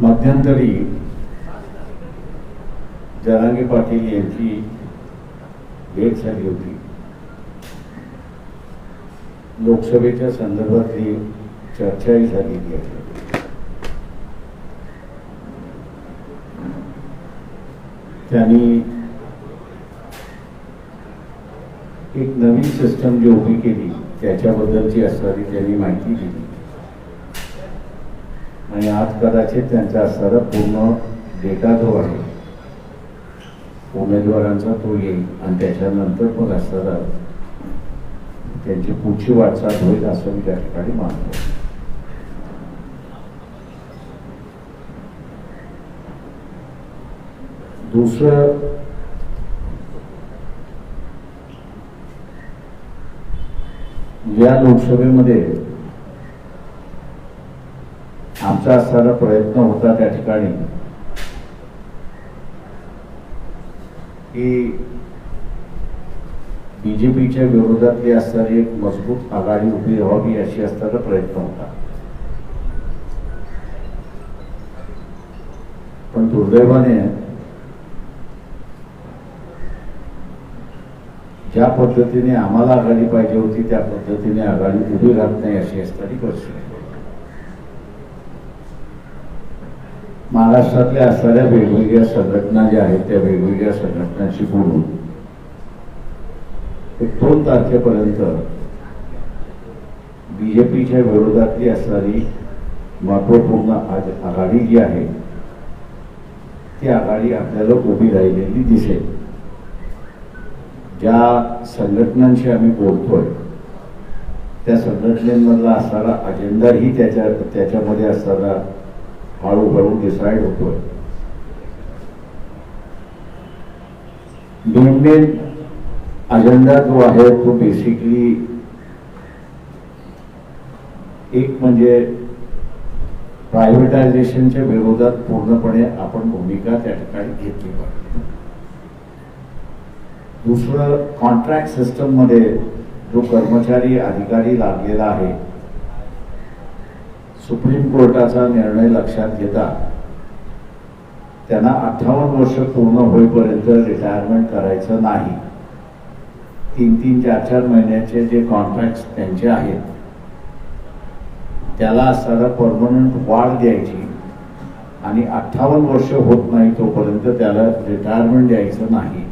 मध्यंतरी जरांगे पाटील यांची भेट झाली होती. लोकसभेच्या संदर्भातली चर्चाही झालेली आहे. त्यांनी एक नवीन सिस्टम जी उभी केली त्याच्याबद्दलची असणारी त्यांनी माहिती दिली. आणि आज कदाचित त्यांचा असणारा पूर्ण डेटा जो आहे. उमेदवारांचा तो येईल आणि त्याच्यानंतर मग असताना त्यांची पुढची वाटचाल होईल असं मी त्या ठिकाणी मानतो. दुसरं या लोकसभेमध्ये आमचा असणारा प्रयत्न होता त्या ठिकाणी. की बीजेपीच्या विरोधातली असणारी एक मजबूत आघाडी उभी राहावी अशी असणारा प्रयत्न होता. पण दुर्दैवाने ज्या पद्धतीने आम्हाला आघाडी पाहिजे होती त्या पद्धतीने आघाडी उभी राहत नाही अशी असणारी परिस्थिती. महाराष्ट्रातल्या असणाऱ्या वेगवेगळ्या संघटना ज्या आहेत त्या वेगवेगळ्या संघटनांशी बोलून एक दोन तारखेपर्यंत बीजेपीच्या विरोधातली असणारी महत्त्वपूर्ण आज आघाडी जी आहे ती आघाडी आपल्याला उभी राहिलेली दिसेल. ज्या संघटनांशी आम्ही बोलतोय त्या संघटनेमधला असणारा अजेंडाही त्याच्या त्याच्यामध्ये असणारा हळूहळू डिसाईड होतोय. दोन मेन अजेंडा जो आहे तो बेसिकली एक म्हणजे प्रायव्हेटायझेशनच्या विरोधात पूर्णपणे आपण भूमिका त्या ठिकाणी घेतली पाहिजे. दुसरं कॉन्ट्रॅक्ट सिस्टममध्ये जो कर्मचारी अधिकारी लागलेला आहे सुप्रीम कोर्टाचा निर्णय लक्षात घेता त्यांना अठ्ठावन्न वर्ष पूर्ण होईपर्यंत रिटायरमेंट करायचं नाही. तीन तीन चार चार महिन्याचे जे कॉन्ट्रॅक्ट त्यांचे आहेत त्याला असणारा परमनंट वाढ द्यायची आणि अठ्ठावन्न वर्ष होत नाही तोपर्यंत त्याला रिटायरमेंट द्यायचं नाही.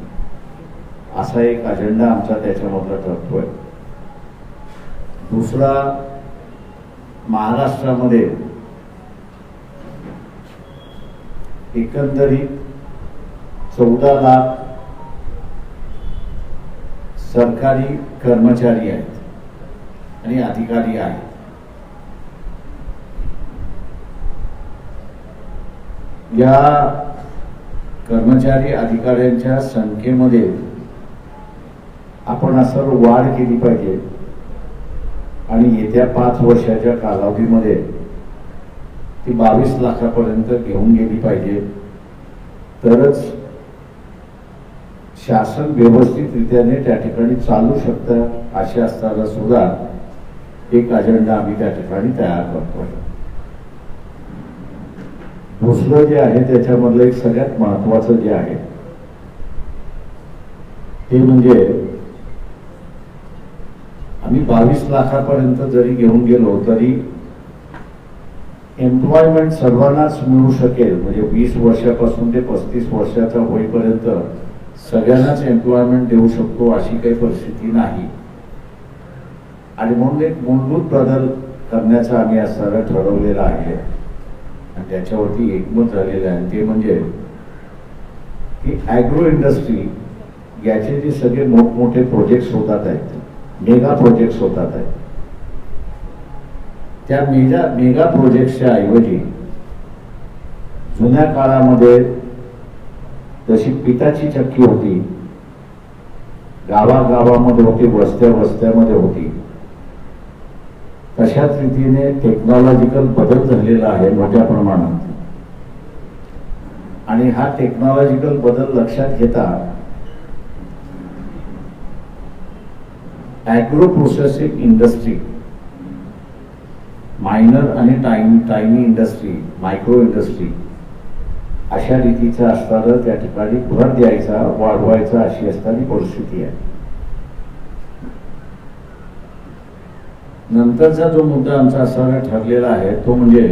असा एक अजेंडा आमचा त्याच्यामधला ठरतोय. दुसरा महाराष्ट्रामध्ये एकंदरीत चौदा लाख सरकारी कर्मचारी आहेत आणि अधिकारी आहेत. या कर्मचारी अधिकाऱ्यांच्या संख्येमध्ये आपण असं वाढ केली पाहिजे. आणि येत्या पाच वर्षाच्या कालावधीमध्ये ती बावीस लाखापर्यंत घेऊन गेली पाहिजे. तरच शासन व्यवस्थितरित्याने त्या ठिकाणी चालू शकतं असे असताना सुद्धा एक अजेंडा आम्ही त्या ठिकाणी तयार करतोय. दुसरं जे आहे त्याच्यामधलं एक सगळ्यात महत्वाचं जे आहे ते म्हणजे आम्ही बावीस लाखापर्यंत जरी घेऊन गेलो तरी एम्प्लॉयमेंट सर्वांनाच मिळू शकेल. म्हणजे वीस वर्षापासून ते पस्तीस वर्षाचा होईपर्यंत सगळ्यांनाच एम्प्लॉयमेंट देऊ शकतो अशी काही परिस्थिती नाही. आणि म्हणून एक मूलभूत बदल करण्याचा आम्ही असणारा ठरवलेला आहे. आणि त्याच्यावरती एकमत झालेलं आहे. ते म्हणजे की ॲग्रो इंडस्ट्री याचे जे सगळे मोठमोठे प्रोजेक्ट्स होतात आहेत मेगा प्रोजेक्ट्स होतात आहेत. त्या मेगा मेगा प्रोजेक्टच्या ऐवजी जुन्या काळामध्ये जशी पिताची चक्की होती गावागावामध्ये होती वस्त्या वस्त्यामध्ये होती तशाच रीतीने टेक्नॉलॉजिकल बदल झालेला आहे मोठ्या प्रमाणात. आणि हा टेक्नॉलॉजिकल बदल लक्षात घेता ॲग्रो प्रोसेसिंग इंडस्ट्री मायनर आणि time tiny industry micro industry अशा रीतीचं असणारं त्या ठिकाणी भर द्यायचा वाढवायचा अशी असणारी परिस्थिती आहे. नंतरचा जो मुद्दा आमचा असा ठरलेला आहे तो म्हणजे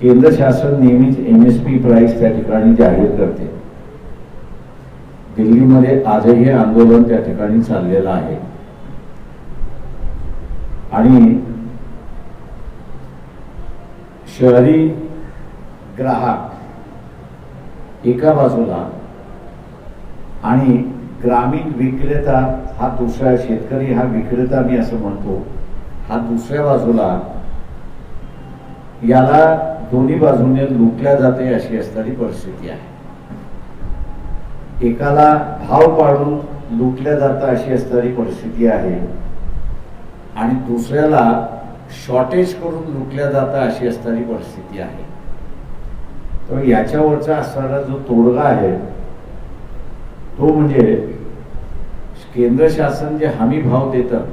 केंद्र शासन नेहमीच एम एस पी प्राईस त्या ठिकाणी जाहीर करते. दिल्लीमध्ये आजही हे आंदोलन त्या ठिकाणी चाललेलं आहे. आणि शहरी ग्राहक एका बाजूला आणि ग्रामीण विक्रेता हा दुसरा शेतकरी हा विक्रेता मी असं म्हणतो हा दुसऱ्या बाजूला याला दोन्ही बाजूने लुटल्या जाते अशी असणारी परिस्थिती आहे. एकाला भाव पाडून लुटल्या जातं अशी असणारी परिस्थिती आहे. आणि दुसऱ्याला शॉर्टेज करून लुटल्या जातं अशी असणारी परिस्थिती आहे. तर याच्यावरचा असणारा जो तोडगा आहे तो म्हणजे केंद्र शासन जे हमी भाव देतं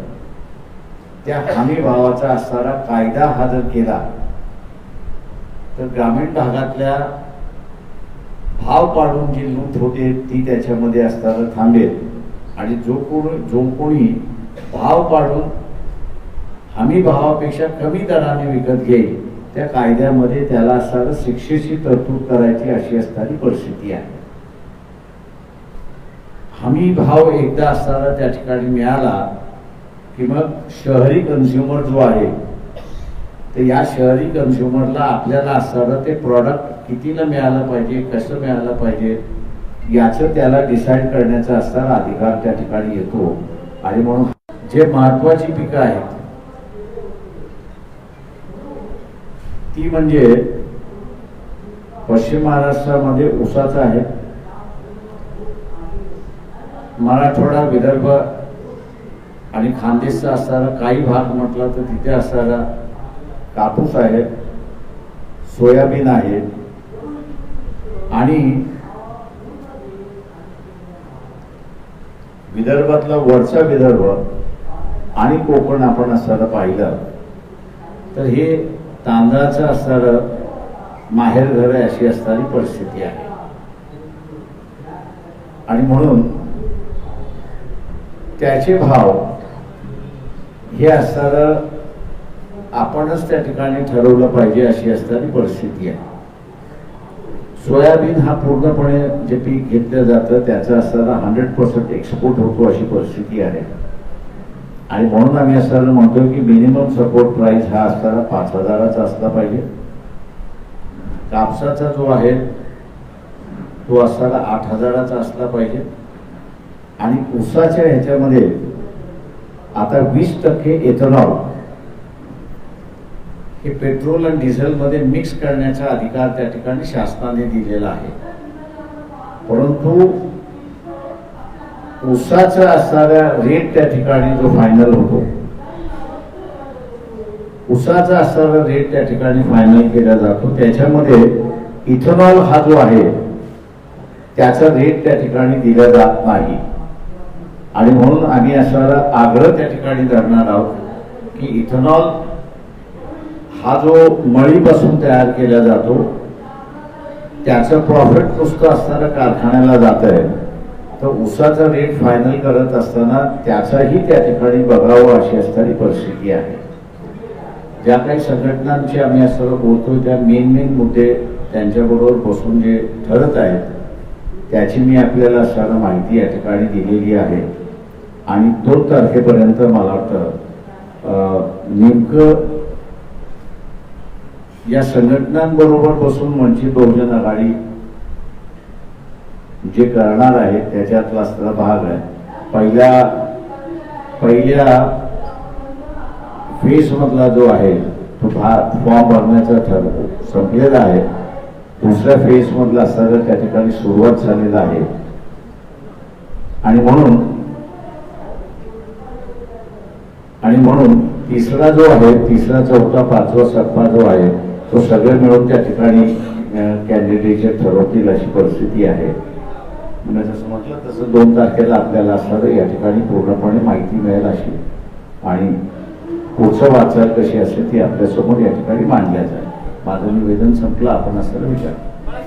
त्या हमी भावाचा असणारा कायदा हा जर केला तर ग्रामीण भागातल्या भाव पाडून जी लूट होते ती त्याच्यामध्ये असताना थांबेल. आणि जो कोण जो कोणी भाव पाडून हमी भावापेक्षा कमी दराने विकत घेईल त्या कायद्यामध्ये त्याला असताना शिक्षेची तरतूद करायची अशी असणारी परिस्थिती आहे. हमी भाव एकदा असताना त्या ठिकाणी मिळाला की मग शहरी कन्झ्युमर जो आहे तर या शहरी कन्झ्युमरला आपल्याला असणारं ते प्रॉडक्ट कितीला मिळालं पाहिजे कसं मिळालं पाहिजे याचं त्याला डिसाईड करण्याचा असणारा अधिकार त्या ठिकाणी येतो. आणि म्हणून जे महत्वाची पिकं आहेत ती म्हणजे पश्चिम महाराष्ट्रामध्ये ऊसाचं आहे. मराठवाडा विदर्भ आणि खानदेशचा असणारा काही भाग म्हटला तर तिथे असणारा कापूस आहे सोयाबीन आहे आणि विदर्भातला वरचा विदर्भ आणि कोकण आपण असताना पाहिलं तर हे तांदळाचं असणारं माहेर घर आहे अशी असणारी परिस्थिती आहे. आणि म्हणून त्याचे भाव हे असणारं आपणच त्या ठिकाणी ठरवलं पाहिजे अशी असणारी परिस्थिती आहे. सोयाबीन हा पूर्णपणे जे पीक घेतलं जातं त्याचा असताना हंड्रेड पर्सेंट एक्सपोर्ट होतो अशी परिस्थिती आहे. आणि म्हणून आम्ही असताना म्हणतो की मिनिमम सपोर्ट प्राइस हा असताना पाच हजाराचा असला पाहिजे. कापसाचा जो आहे तो असताना आठ हजाराचा असला पाहिजे. आणि ऊसाच्या ह्याच्यामध्ये आता वीस टक्के एथेनॉल हे पेट्रोल आणि डिझेलमध्ये मिक्स करण्याचा अधिकार त्या ठिकाणी शासनाने दिलेला आहे. परंतु ऊसाचा असणारा रेट त्या ठिकाणी जो फायनल होतो उसाचा असणारा रेट त्या ठिकाणी फायनल केला जातो. त्याच्यामध्ये इथेनॉल हा जो आहे त्याचा रेट त्या ठिकाणी दिला जात नाही. आणि म्हणून आम्ही असणारा आग्रह त्या ठिकाणी धरणार आहोत की इथेनॉल हा जो मळीपासून तयार केला जातो त्याचं प्रॉफिट नुसतं असताना कारखान्याला जात आहे. तर उसाचा रेट फायनल करत असताना त्याचाही त्या ठिकाणी बघावं अशी असणारी परिस्थिती आहे. ज्या काही संघटनांची आम्ही असं बोलतो त्या मेन मेन मुद्दे त्यांच्याबरोबर बसून जे ठरत आहेत त्याची मी आपल्याला असताना माहिती या ठिकाणी दिलेली आहे. आणि दोन तारखेपर्यंत मला वाटतं नेमकं या संघटनांबरोबर बसून वंचित बहुजन आघाडी जे करणार आहे त्याच्यातला असलेला भाग आहे. पहिल्या पहिल्या फेस मधला जो आहे तो फॉर्म भरण्याचा ठर संपलेला आहे. दुसऱ्या फेस मधला असताना त्या ठिकाणी सुरुवात झालेला आहे. आणि म्हणून आणि म्हणून तिसरा जो आहे तिसरा चौथा पाचवा सप्पा जो आहे तो सगळे मिळून त्या ठिकाणी कॅन्डिडेट ठरवतील अशी परिस्थिती आहे. म्हणजे जसं म्हटलं तसं दोन तारखेला आपल्याला असणार या ठिकाणी पूर्णपणे माहिती मिळेल अशी. आणि पुढचं वाटचाल कशी असेल ती आपल्यासमोर या ठिकाणी मांडल्या जाईल. माझं निवेदन संपलं. आपण असं विचार